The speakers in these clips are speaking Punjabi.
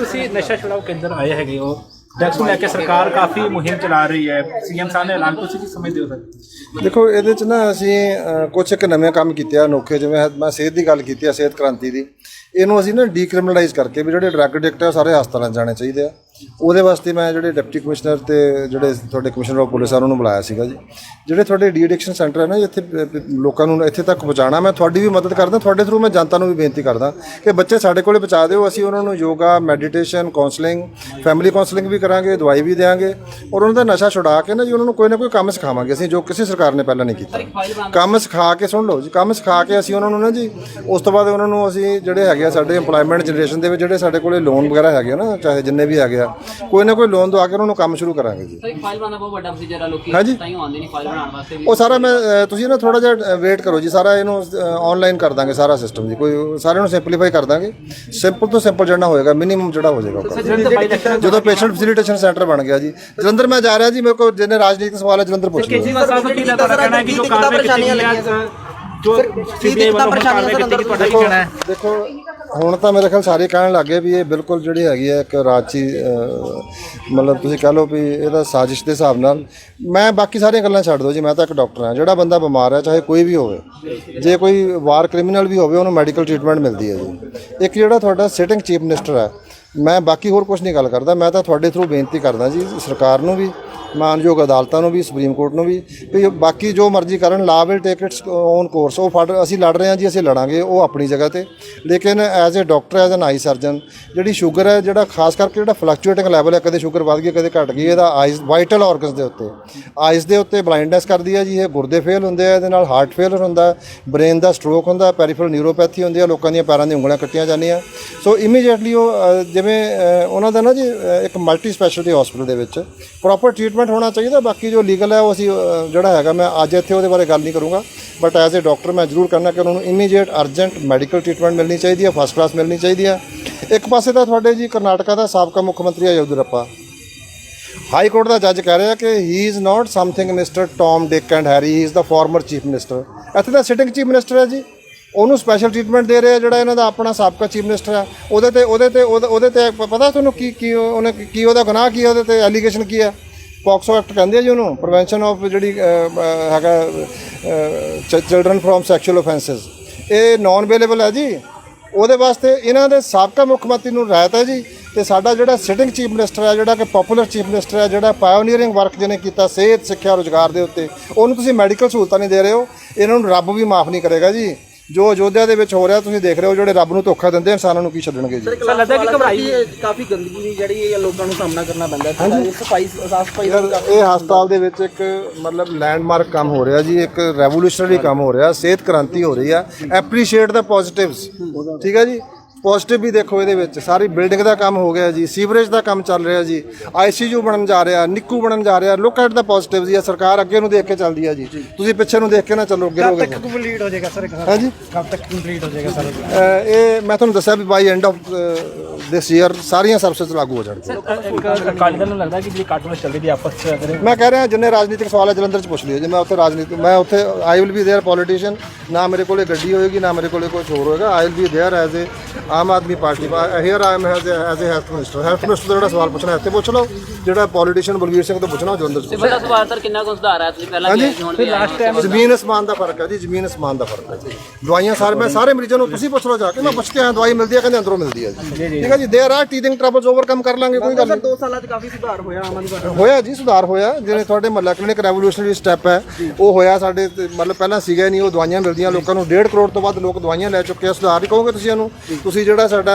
ਤੁਸੀਂ ਨਸ਼ਾ ਛੁਡਾਓ ਕੇਂਦਰ ਆਏ ਹੈਗੇ ਹੋ ਡਰੱਗਸ ਨੂੰ ਲੈ ਕੇ ਸਰਕਾਰ ਕਾਫੀ ਮੁਹਿੰਮ ਚਲਾ ਰਹੀ ਹੈ। ਸੀਐਮ ਸਾਹਿਬ ਨੇ ਐਲਾਨ ਤੁਸੀਂ ਕੀ ਸਮਝਦੇ ਹੋ ਸਰ? ਦੇਖੋ ਇਹਦੇ ਚ ਨਾ ਅਸੀਂ ਅ, ਕੁਛ ਇੱਕ ਨਵੇਂ ਕੰਮ ਕੀਤੇ ਆ ਅਨੋਖੇ ਜਿਵੇਂ ਮੈਂ ਸਿਹਤ ਦੀ ਗੱਲ ਕੀਤੀ ਆ ਸਿਹਤ ਕ੍ਰਾਂਤੀ ਦੀ। ਇਹਨੂੰ ਅਸੀਂ ਨਾ ਡੀਕ੍ਰਿਮੀਨਲਾਈਜ਼ ਕਰਕੇ ਵੀ ਜਿਹੜੇ ਡਰੱਗ ਐਡਿਕਟ ਆ ਸਾਰੇ ਹਸਪਤਾਲਾਂ 'ਚ ਜਾਣੇ ਚਾਹੀਦੇ ਆ। ਉਹਦੇ ਵਾਸਤੇ ਮੈਂ ਜਿਹੜੇ ਡਿਪਟੀ ਕਮਿਸ਼ਨਰ ਤੇ ਜਿਹੜੇ ਤੁਹਾਡੇ ਕਮਿਸ਼ਨਰ ਆਫ ਪੁਲਿਸ ਆ, ਉਹਨਾਂ ਨੂੰ ਬੁਲਾਇਆ ਸੀਗਾ ਜੀ। ਜਿਹੜੇ ਤੁਹਾਡੇ ਡੀ ਐਡਿਕਸ਼ਨ ਸੈਂਟਰ ਹੈ ਨਾ, ਇੱਥੇ ਲੋਕਾਂ ਨੂੰ ਇੱਥੇ ਤੱਕ ਪਹੁੰਚਾਉਣਾ, ਮੈਂ ਤੁਹਾਡੀ ਵੀ ਮਦਦ ਕਰਦਾ, ਤੁਹਾਡੇ ਥਰੂ ਮੈਂ ਜਨਤਾ ਨੂੰ ਵੀ ਬੇਨਤੀ ਕਰਦਾ ਕਿ ਬੱਚੇ ਸਾਡੇ ਕੋਲੇ ਪਹੁੰਚਾ ਦਿਓ, ਅਸੀਂ ਉਹਨਾਂ ਨੂੰ yoga meditation counselling family counselling ਵੀ ਕਰਾਂਗੇ, ਦਵਾਈ ਵੀ ਦੇਵਾਂਗੇ ਔਰ ਉਹਨਾਂ ਦਾ ਨਸ਼ਾ ਛੁਡਾ ਕੇ ਨਾ ਜੀ, ਉਹਨਾਂ ਨੂੰ ਕੋਈ ਨਾ ਕੋਈ ਕੰਮ ਸਿਖਾਵਾਂਗੇ ਅਸੀਂ, ਜੋ ਕਿਸੇ ਸਰਕਾਰ ਨੇ ਪਹਿਲਾਂ ਨਹੀਂ ਕੀਤਾ। ਕੰਮ ਸਿਖਾ ਕੇ, ਸੁਣ ਲਓ ਜੀ, ਕੰਮ ਸਿਖਾ ਕੇ ਅਸੀਂ ਉਹਨਾਂ ਨੂੰ ਨਾ ਜੀ, ਉਸ ਤੋਂ ਬਾਅਦ ਉਹਨਾਂ ਨੂੰ ਅਸੀਂ ਜਿਹੜੇ ਹੈਗੇ ਆ, ਸਾਡੇ ਏਮਪਲੋਇਮੈਂਟ ਜਨਰੇਸ਼ਨ ਦੇ ਵਿੱਚ ਜਿਹੜੇ ਸਾਡੇ ਕੋਲੇ ਲੋਨ ਵਗੈਰਾ ਹੈਗੇ ਆ ਨਾ, ਚਾਹੇ ਜਿੰਨੇ ਵੀ ਹੈਗੇ ਆ ਕੋਈ ਨਾ ਕੋਈ ਲੋਨ ਦਵਾ ਕੇ ਉਹਨਾਂ ਨੂੰ ਕੰਮ ਸ਼ੁਰੂ ਕਰਾਂਗੇ ਜੀ। ਸਰ ਇੱਕ ਫਾਈਲ ਬਣਾਉਣਾ ਬਹੁਤ ਵੱਡਾ ਪ੍ਰੋਸੀਜਰ ਆ ਲੋਕੀ ਹਾਂਜੀ। ਤਾਂ ਹੀ ਆਉਂਦੇ ਨਹੀਂ ਫਾਈਲ ਬਣਾਉਣ ਵਾਸਤੇ ਵੀ। ਉਹ ਸਾਰਾ ਮੈਂ ਅ, ਤੁਸੀਂ ਨਾ ਥੋੜਾ ਜਿਹਾ ਵੇਟ ਕਰੋ ਜੀ ਸਾਰਾ ਇਹਨੂੰ ਆਨਲਾਈਨ ਕਰ ਦਾਂਗੇ ਸਾਰਾ ਸਿਸਟਮ ਜੀ। ਕੋਈ ਸਾਰਿਆਂ ਨੂੰ ਸਿੰਪਲੀਫਾਈ ਕਰ ਦਾਂਗੇ। ਸਿੰਪਲ ਤੋਂ ਸਿੰਪਲ ਜਿਹੜਾ ਹੋਏਗਾ ਮਿਨੀਮਮ ਜਿਹੜਾ ਹੋ ਜਾਏਗਾ ਉਹ। ਜਦੋਂ ਪੇਸ਼ੈਂਟ ਫੈਸਿਲਿਟੇਸ਼ਨ ਸੈਂਟਰ ਬਣ ਗਿਆ ਜੀ। ਜਲੰਧਰ ਮੈਂ ਜਾ ਰਿਹਾ ਜੀ ਮੇਰੇ ਕੋਲ ਜਿਹਨੇ ਰਾਜਨੀਤਿਕ ਸਵਾਲ ਹੈ ਜਲੰਧਰ ਪੁੱਛ ਲਓ। ਕੇਜਰੀਵਾਲ ਸਾਹਿਬ ਦਾ ਕੀ ਤੁਹਾਡਾ ਕਹਿਣਾ ਹੈ ਕਿ ਜੋ ਕਾਰਵਾਈ ਕੀਤੀ ਗਈ ਹੈ ਜੋ ਸੀਬੀਆਈ ਵੱਲੋਂ ਕਾਰਵਾਈ ਕੀਤੀ ਗਈ ਤੁਹਾਡਾ ਕੀ ਕਹਿਣਾ ਹੈ? ਦੇਖੋ ਹੁਣ ਤਾਂ ਮੇਰੇ ਖਿਆਲ ਸਾਰੇ ਕਹਿਣ ਲੱਗੇ ਵੀ ਇਹ ਬਿਲਕੁਲ ਜਿਹੜੀ ਹੈਗੀ ਹੈ ਇੱਕ ਰਾਜੀ ਮਤਲਬ ਤੁਸੀਂ ਕਹ ਲਓ ਵੀ ਇਹਦਾ ਸਾਜ਼ਿਸ਼ ਦੇ ਹਿਸਾਬ ਨਾਲ। ਮੈਂ ਬਾਕੀ ਸਾਰੀਆਂ ਗੱਲਾਂ ਛੱਡ ਦਿਓ ਜੀ, ਮੈਂ ਤਾਂ ਇੱਕ ਡਾਕਟਰ ਹਾਂ। ਜਿਹੜਾ ਬੰਦਾ ਬਿਮਾਰ ਹੈ, ਚਾਹੇ ਕੋਈ ਵੀ ਹੋਵੇ, ਜੇ ਕੋਈ ਵਾਰ ਕ੍ਰਿਮੀਨਲ ਵੀ ਹੋਵੇ, ਉਹਨੂੰ ਮੈਡੀਕਲ ਟ੍ਰੀਟਮੈਂਟ ਮਿਲਦੀ ਹੈ ਜੀ। ਇੱਕ ਜਿਹੜਾ ਤੁਹਾਡਾ ਸਿਟਿੰਗ ਚੀਫ ਮਿਨਿਸਟਰ ਹੈ, ਮੈਂ ਬਾਕੀ ਹੋਰ ਕੁਝ ਨਹੀਂ ਗੱਲ ਕਰਦਾ, ਮੈਂ ਤਾਂ ਤੁਹਾਡੇ ਥਰੂ ਬੇਨਤੀ ਕਰਦਾ ਜੀ, ਸਰਕਾਰ ਨੂੰ ਵੀ, ਮਾਨਯੋਗ ਅਦਾਲਤਾਂ ਨੂੰ ਵੀ, ਸੁਪਰੀਮ ਕੋਰਟ ਨੂੰ ਵੀ ਵੀ ਬਾਕੀ ਜੋ ਮਰਜ਼ੀ ਕਰਨ, law will take its own course ਉਹ ਫੜ, ਅਸੀਂ ਲੜ ਰਹੇ ਹਾਂ ਜੀ, ਅਸੀਂ ਲੜਾਂਗੇ, ਉਹ ਆਪਣੀ ਜਗ੍ਹਾ ਤੇ। ਲੇਕਿਨ as a doctor as an eye surgeon ਜਿਹੜੀ ਸ਼ੂਗਰ ਹੈ, ਜਿਹੜਾ ਖਾਸ ਕਰਕੇ ਜਿਹੜਾ ਫਲਕਚੁਏਟਿੰਗ ਲੈਵਲ ਹੈ, ਕਦੇ ਸ਼ੂਗਰ ਵੱਧ ਗਈ, ਕਦੇ ਘਟ ਗਈ, ਇਹਦਾ ਆਈਜ਼ ਵਾਈਟਲ ਆਰਗਨਸ ਦੇ ਉੱਤੇ। ਆਈਜ਼ ਦੇ ਉੱਤੇ ਬਲਾਈਂਡਨੈਸ ਕਰਦੀ ਹੈ ਜੀ, ਇਹ ਗੁਰਦੇ ਫੇਲ ਹੁੰਦੇ ਆ, ਇਹਦੇ ਨਾਲ ਹਾਰਟ ਫੇਲਰ ਹੁੰਦਾ ਬ੍ਰੇਨ ਦਾ ਸਟ੍ਰੋਕ ਹੁੰਦਾ ਪੈਰੀਫਰਲ ਨਿਊਰੋਪੈਥੀ ਹੁੰਦੀ ਆ ਲੋਕਾਂ ਦੀਆਂ ਪੈਰਾਂ ਦੀਆਂ ਉਂਗਲਾਂ ਕੱਟੀਆਂ ਜਾਂਦੀਆਂ। ਸੋ ਇਮੀਡੀਏਟਲੀ ਉਹ ਜਿਵੇਂ ਉਹਨਾਂ ਦਾ ਨਾ ਜੀ ਇੱਕ ਮਲਟੀ ਸਪੈਸ਼ਲਿਟੀ ਹਸਪੀਟਲ ਦੇ ਵਿੱਚ ਪ੍ਰੋਪਰ ਟ੍ਰੀਟਮੈਂਟ ਹੋਣਾ ਚਾਹੀਦਾ, ਬਾਕੀ ਜੋ ਲੀਗਲ ਹੈ, ਉਹ ਅਸੀਂ ਜਿਹੜਾ ਹੈਗਾ, ਮੈਂ ਅੱਜ ਇੱਥੇ ਉਹਦੇ ਬਾਰੇ ਗੱਲ ਨਹੀਂ ਕਰੂੰਗਾ। ਬਟ ਐਜ਼ ਅ ਡਾਕਟਰ ਮੈਂ ਜ਼ਰੂਰ ਕਰਨਾ ਕਿ ਉਹਨਾਂ ਨੂੰ ਇਮੀਡੀਏਟ ਅਰਜੈਂਟ ਮੈਡੀਕਲ ਟ੍ਰੀਟਮੈਂਟ ਮਿਲਣੀ ਚਾਹੀਦੀ ਹੈ ਫਸਟ ਕਲਾਸ ਮਿਲਣੀ ਚਾਹੀਦੀ ਹੈ। ਇੱਕ ਪਾਸੇ ਤਾਂ ਤੁਹਾਡੇ ਜੀ ਕਰਨਾਟਕਾ ਦਾ ਸਾਬਕਾ ਮੁੱਖ ਮੰਤਰੀ ਹੈ ਯਦੂਰੱਪਾ ਹਾਈ ਕੋਰਟ ਦਾ ਜੱਜ ਕਹਿ ਰਿਹਾ ਕਿ he is not something mister Tom Dick and Harry he is the former chief minister ਇੱਥੇ ਦਾ ਸਿਟਿੰਗ ਚੀਫ ਮਿਨਿਸਟਰ ਹੈ ਜੀ। ਉਹਨੂੰ ਸਪੈਸ਼ਲ ਟ੍ਰੀਟਮੈਂਟ ਦੇ ਰਿਹਾ ਜਿਹੜਾ ਇਹਨਾਂ ਦਾ ਆਪਣਾ ਸਾਬਕਾ ਚੀਫ ਮਿਨਿਸਟਰ ਹੈ। ਉਹਦੇ ਤੇ ਉਹਦੇ ਤੇ, ਉਹਦੇ ਉਹਦੇ ਤੇ ਪਤਾ ਤੁਹਾਨੂੰ ਕੀ ਕੀ ਉਹਨੇ ਕੀ ਉਹਦਾ ਗੁਨਾਹ ਕੀ ਹੈ, ਉਹਦੇ ਤੇ ਐਲੀਗੇਸ਼ਨ ਕੀ ਹੈ? ਪੌਕਸੋ ਐਕਟ ਕਹਿੰਦੇ ਆ ਜੀ ਉਹਨੂੰ। ਪ੍ਰੀਵੈਂਸ਼ਨ ਆਫ ਜਿਹੜੀ ਹੈਗਾ ਚਿਲਡਰਨ ਫਰੋਮ ਸੈਕਸ਼ੂਅਲ ਆਫੈਂਸਸ ਇਹ ਨਾਨ ਅਵੇਲੇਬਲ ਹੈ ਜੀ। ਉਹਦੇ ਵਾਸਤੇ ਇਹਨਾਂ ਦੇ ਸਾਬਕਾ ਮੁੱਖ ਮੰਤਰੀ ਨੂੰ ਰਾਇਤ ਹੈ ਜੀ। ਤੇ ਸਾਡਾ ਜਿਹੜਾ ਸਿਟਿੰਗ ਚੀਫ ਮਿਨਿਸਟਰ ਹੈ, ਜਿਹੜਾ ਕਿ ਪਪੂਲਰ ਚੀਫ ਮਿਨਿਸਟਰ ਹੈ, ਜਿਹੜਾ ਪਾਇਓਨੀਅਰਿੰਗ ਵਰਕ ਜਿਹਨੇ ਕੀਤਾ ਸਿਹਤ, ਸਿੱਖਿਆ, ਰੋਜ਼ਗਾਰ ਦੇ ਉੱਤੇ, ਉਹਨੂੰ ਤੁਸੀਂ ਮੈਡੀਕਲ ਸਹੂਲਤਾਂ ਨਹੀਂ ਦੇ ਰਹੇ ਹੋ। ਇਹਨਾਂ ਨੂੰ ਰੱਬ ਵੀ ਮਾਫ ਨਹੀਂ ਕਰੇਗਾ ਜੀ। ਜੋ ਅਯੋਧਿਆ ਦੇ ਵਿੱਚ ਹੋ ਰਿਹਾ ਤੁਸੀਂ ਦੇਖ ਰਹੇ ਹੋ ਜਿਹੜੇ ਰੱਬ ਨੂੰ ਧੋਖਾ ਦਿੰਦੇ ਇਨਸਾਨਾਂ ਨੂੰ ਕੀ ਛੱਡਣਗੇ ਜੀ? ਸਰ ਲੱਗਦਾ ਕਿ ਘਬਰਾਈ ਕਾਫੀ ਗੰਦਗੀ ਦੀ ਜਿਹੜੀ ਇਹ ਲੋਕਾਂ ਨੂੰ ਸਾਹਮਣਾ ਕਰਨਾ ਪੈਂਦਾ ਹੈ ਸਫ਼ਾਈ ਸਾਫ਼ ਸਫ਼ਾਈ ਯਾਰ ਇਹ ਹਸਪਤਾਲ ਦੇ ਵਿੱਚ ਇੱਕ ਮਤਲਬ ਲੈਂਡਮਾਰਕ ਕੰਮ ਹੋ ਰਿਹਾ ਜੀ ਇੱਕ ਰੈਵੋਲੂਸ਼ਨਰੀ ਕੰਮ ਹੋ ਰਿਹਾ ਸਿਹਤ ਕ੍ਰਾਂਤੀ ਹੋ ਰਹੀ ਆ ਐਪਰੀਸ਼ੀਏਟ ਦਾ ਪੋਜ਼ਿਟਿਵਸ ਠੀਕ ਹੈ ਜੀ? ਪੋਜ਼ਿਟਿਵ ਵੀ ਦੇਖੋ ਇਹਦੇ ਵਿੱਚ ਸਾਰੀ ਬਿਲਡਿੰਗ ਦਾ ਕੰਮ ਹੋ ਗਿਆ ਜੀ ਸੀਵਰੇਜ ਦਾ ਕੰਮ ਚੱਲ ਰਿਹਾ ਜੀ ਆਈਸੀਯੂ ਬਣਨ ਜਾ ਰਿਹਾ ਨਿੱਕੂ ਬਣਨ ਜਾ ਰਿਹਾ ਲੁੱਕ ਐਟ ਦਾ ਪੋਜ਼ਿਟਿਵ ਜੀ ਇਹ ਸਰਕਾਰ ਅੱਗੇ ਨੂੰ ਦੇਖ ਕੇ ਚੱਲਦੀ ਆ ਜੀ ਤੁਸੀਂ ਪਿੱਛੇ ਨੂੰ ਦੇਖ ਕੇ ਨਾ ਚੱਲੋ ਗਿਰੋਗੇ ਕੰਪਲੀਟ ਹੋ ਜਾਏਗਾ ਸਰ ਹਾਂਜੀ ਕਦ ਤੱਕ ਕੰਪਲੀਟ ਹੋ ਜਾਏਗਾ ਸਰ ਅਹ ਇਹ ਮੈਂ ਤੁਹਾਨੂੰ ਦੱਸਿਆ ਵੀ by end of this year ਸਾਰੀਆਂ ਸਰਵਿਸਿਜ਼ ਲਾਗੂ ਹੋ ਜਾਣਗੀਆਂ ਇੱਕ ਅਕਾਲੀ ਦਲ ਨੂੰ ਲੱਗਦਾ ਕਿ ਜਿਹੜੀ ਕਾਟੂਨ ਚੱਲ ਰਹੀ ਹੈ ਆਪਸ ਚ ਅਗਰ ਮੈਂ ਕਹਿ ਰਿਹਾ ਜਿੰਨੇ ਰਾਜਨੀਤਿਕ ਸਵਾਲ ਹੈ ਜਲੰਧਰ ਚ ਪੁੱਛ ਲਿਓ ਜੇ ਮੈਂ ਉੱਥੇ ਰਾਜਨੀਤੀ ਮੈਂ ਉੱਥੇ I will be there politician ਨਾ ਮੇਰੇ ਕੋਲੇ ਗੱਡੀ ਹੋਏਗੀ ਨਾ ਮੇਰੇ ਕੋਲੇ ਕੁਝ ਹੋਰ ਹੋਏਗਾ I will be there as a Aam Aadmi Party here I am as as a health minister health minister ਦਾ ਜਿਹੜਾ ਸਵਾਲ ਪੁੱਛਣਾ ਇੱਥੇ ਪੁੱਛ ਲਓ। ਜਿਹੜਾ ਪੋਲੀਟੀਸ਼ੀਅਨ ਬਲਵੀਰ ਸਿੰਘ ਤੋਂ ਪੁੱਛਣਾ ਜਲੰਧਰ ਚ ਪੁੱਛ ਸਿਵਲ ਦਾ ਸੁਧਾਰ ਸਰ ਕਿੰਨਾ ਕੁ ਸੁਧਾਰ ਆਇਆ ਤੁਸੀਂ ਪਹਿਲਾਂ। ਕਿਹਾ ਹੁਣ ਵੀ ਲਾਸਟ ਟਾਈਮ ਜ਼ਮੀਨ ਅਸਮਾਨ ਦਾ ਫ਼ਰਕ ਹੈ ਜੀ ਜ਼ਮੀਨ ਅਸਮਾਨ ਦਾ ਫ਼ਰਕ ਹੈ ਜੀ। ਦਵਾਈਆਂ ਸਾਰੇ ਮੈਂ ਸਾਰੇ ਮਰੀਜ਼ਾਂ ਨੂੰ ਤੁਸੀਂ ਪੁੱਛ ਲਓ ਜਾ ਕੇ। ਮੈਂ ਪੁੱਛ ਕੇ ਆਇਆ ਦਵਾਈ ਮਿਲਦੀ ਹੈ ਕਹਿੰਦੇ ਅੰਦਰੋਂ ਮਿਲਦੀ ਹੈ ਜੀ। ਠੀਕ ਹੈ ਜੀ ਦੇਰ ਆਰ ਟੀਥਿੰਗ ਟਰਬਲਸ ਓਵਰਕਮ ਕਰ ਲਾਂਗੇ ਕੋਈ ਗੱਲ ਨਹੀਂ। ਦੋ ਸਾਲਾਂ 'ਚ ਕਾਫੀ ਸੁਧਾਰ ਹੋਇਆ ਆਮ ਆਦਮੀ ਪਾਰਟੀ ਹੋਇਆ ਜੀ ਸੁਧਾਰ ਹੋਇਆ। ਜਿਵੇਂ ਤੁਹਾਡੇ ਮਹੱਲਾ ਕਲੀਨਿਕ ਰੈਵੋਲੂਸ਼ਨਰੀ ਸਟੈਪ ਹੈ ਉਹ ਹੋਇਆ ਸਾਡੇ ਮਤਲਬ ਪਹਿਲਾਂ ਸੀਗਾ ਨਹੀਂ ਉਹ ਦਵਾਈਆਂ ਮਿਲਦੀਆਂ ਲੋਕਾਂ ਨੂੰ 1.5 ਕਰੋੜ ਤੋਂ ਵੱਧ ਲੋਕ ਦਵਾਈਆਂ ਲੈ ਚੁੱਕੇ ਆ। ਸੁਧਾਰ ਹੀ ਕਹੋਗੇ ਤੁਸੀਂ ਇਹਨੂੰ? ਤੁਸੀਂ ਜਿਹੜਾ ਸਾਡਾ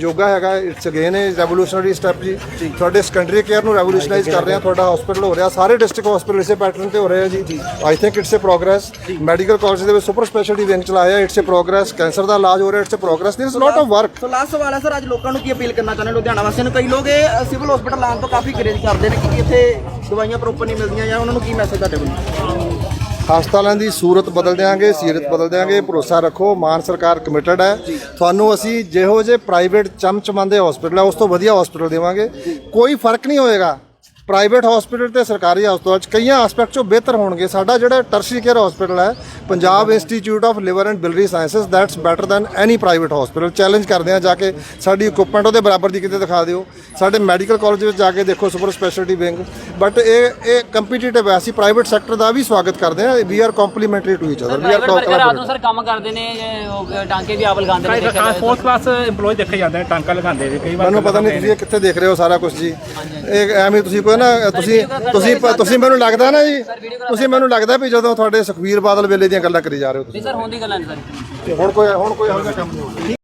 ਯੋਗਾ ਹੈਗਾ ਇਟਸ ਅਗੇਨ ਹੈ ਰੈਵੋਲੂਸ਼ਨਰੀ ਸਟੈਪ ਜੀ। ਤੁਹਾਡੇ ਸੈਕੰਡਰੀ ਕੇਅਰ ਨੂੰ ਰੈਵੋਲੂਸ਼ਨਾਈਜ਼ ਕਰ ਰਹੇ ਆ ਤੁਹਾਡਾ ਹਸਪੀਟਲ ਹੋ ਰਿਹਾ ਸਾਰੇ ਡਿਸਟ੍ਰਿਕਟ ਹਸਪੀਟਲ ਇਸੇ ਪੈਟਰਨ ਤੇ ਹੋ ਰਹੇ ਆ ਜੀ। I think it's a progress medical college ਦੇ ਵਿੱਚ ਸੁਪਰ ਸਪੈਸ਼ਲਿਟੀ ਵਿੰਗ ਚਲਾਇਆ ਇਟਸ ਅ ਪ੍ਰੋਗਰੈਸ ਕੈਂਸਰ ਦਾ ਇਲਾਜ ਹੋ ਰਿਹਾ it's a progress there is lot of work so last ਸਵਾਲ ਹੈ ਸਰ ਅੱਜ ਲੋਕਾਂ ਨੂੰ ਕੀ ਅਪੀਲ ਕਰਨਾ ਚਾਹੁੰਦੇ ਲੁਧਿਆਣਾ ਵਾਸੀਆਂ ਨੂੰ ਕਈ ਲੋਕ ਇਹ ਸਿਵਲ ਹਸਪੀਟਲ ਆਉਣ ਤੋਂ ਕਾਫੀ ਗਰੇਜ ਕਰਦੇ ਨੇ ਕਿ ਇੱਥੇ ਦਵਾਈਆਂ ਪ੍ਰੋਪਰ ਨਹੀਂ ਮਿਲਦੀਆਂ ਜਾਂ ਉਹਨਾਂ ਨੂੰ ਕੀ ਮੈਸੇਜ ਤੁਹਾਡੇ ਵੱਲੋਂ ਹਸਪਤਾਲਾਂ ਦੀ ਸੂਰਤ ਬਦਲ ਦਿਆਂਗੇ ਸੀਰਤ ਬਦਲ ਦਿਆਂਗੇ ਭਰੋਸਾ ਰੱਖੋ ਮਾਨ ਸਰਕਾਰ ਕਮਿਟਡ ਹੈ। ਤੁਹਾਨੂੰ ਅਸੀਂ ਜਿਹੋ ਜੇ ਪ੍ਰਾਈਵੇਟ ਚਮਚਮਾਂਦੇ ਹਸਪੀਟਲ ਹੈ ਉਸ ਤੋਂ ਵਧੀਆ ਹਸਪੀਟਲ ਦੇਵਾਂਗੇ। ਕੋਈ ਫ਼ਰਕ ਨਹੀਂ ਹੋਏਗਾ। ਪ੍ਰਾਈਵੇਟ ਹਸਪੀਟਲ ਤੇ ਸਰਕਾਰੀ ਹਸਪਤਾਲ 'ਚ ਕਈਆਂ ਐਸਪੈਕਟ 'ਚੋਂ ਬਿਹਤਰ ਹੋਣਗੇ। ਸਾਡਾ ਜਿਹੜਾ ਟਰਸ਼ਰੀ ਕੇਅਰ ਹਸਪੀਟਲ ਹੈ Punjab institute of liver and biliary sciences that's better than any private hospital challenge ਕਰਦੇ ਆ ਜਾ ਕੇ ਸਾਡੀ ਇਕਵਿਪਮੈਂਟ ਉਹਦੇ ਬਰਾਬਰ ਦੀ ਕਿਤੇ ਦਿਖਾ ਦਿਓ। ਸਾਡੇ ਮੈਡੀਕਲ ਕਾਲਜ ਵਿੱਚ ਜਾ ਕੇ ਦੇਖੋ ਸੁਪਰ ਸਪੈਸ਼ਲਿਟੀ ਵਿੰਗ ਬਟ ਇਹ ਇਹ ਕੰਪੀਟੀਟਿਵ ਹੈ। ਅਸੀਂ ਪ੍ਰਾਈਵੇਟ ਸੈਕਟਰ ਦਾ ਵੀ ਸਵਾਗਤ ਕਰਦੇ ਹਾਂ। We are complementary to each other we are ਨੂੰ ਸਰ ਕੰਮ ਕਰਦੇ ਨੇ ਟਾਂਕੇ ਵੀ ਆਪ ਲਗਾਉਂਦੇ ਨੇ ਦੇਖਿਆ। ਫੋਰਥ ਕਲਾਸ EMPLOYE ਦੇਖੇ ਜਾਂਦੇ ਨੇ ਟਾਂਕਾ ਲਗਾਉਂਦੇ ਨੇ ਕਈ ਵਾਰ ਮੈਨੂੰ ਪਤਾ ਨਹੀਂ ਤੁਸੀਂ ਇਹ ਕਿੱਥੇ ਦੇਖ ਰਹੇ ਹੋ ਸਾਰਾ ਕੁਝ ਜੀ। ਇਹ ਐਵੇਂ ਤੁਸੀਂ ਕੋਈ ਨਾ ਤੁਸੀਂ ਤੁਸੀਂ ਤੁਸੀਂ ਮੈਨੂੰ ਲੱਗਦਾ ਨਾ ਜੀ ਤੁਸੀਂ ਮੈਨੂੰ ਲੱਗਦਾ ਵੀ ਜਦੋਂ ਤੁਹਾਡੇ ਸੁਖਵੀਰ ਬਾਦਲ ਵੇਲੇ ਦੀਆਂ ਗੱਲਾਂ ਕਰੀ ਜਾ ਰਹੇ ਹੋ ਨਹੀਂ ਸਰ ਹੋਣ ਦੀ ਗੱਲਾਂ ਨਹੀਂ ਸਰ। ਤੁਸੀਂ ਹੁਣ ਕੋਈ ਹੁਣ ਕੋਈ ਜਿਹਾ ਕੰਮ ਨਹੀਂ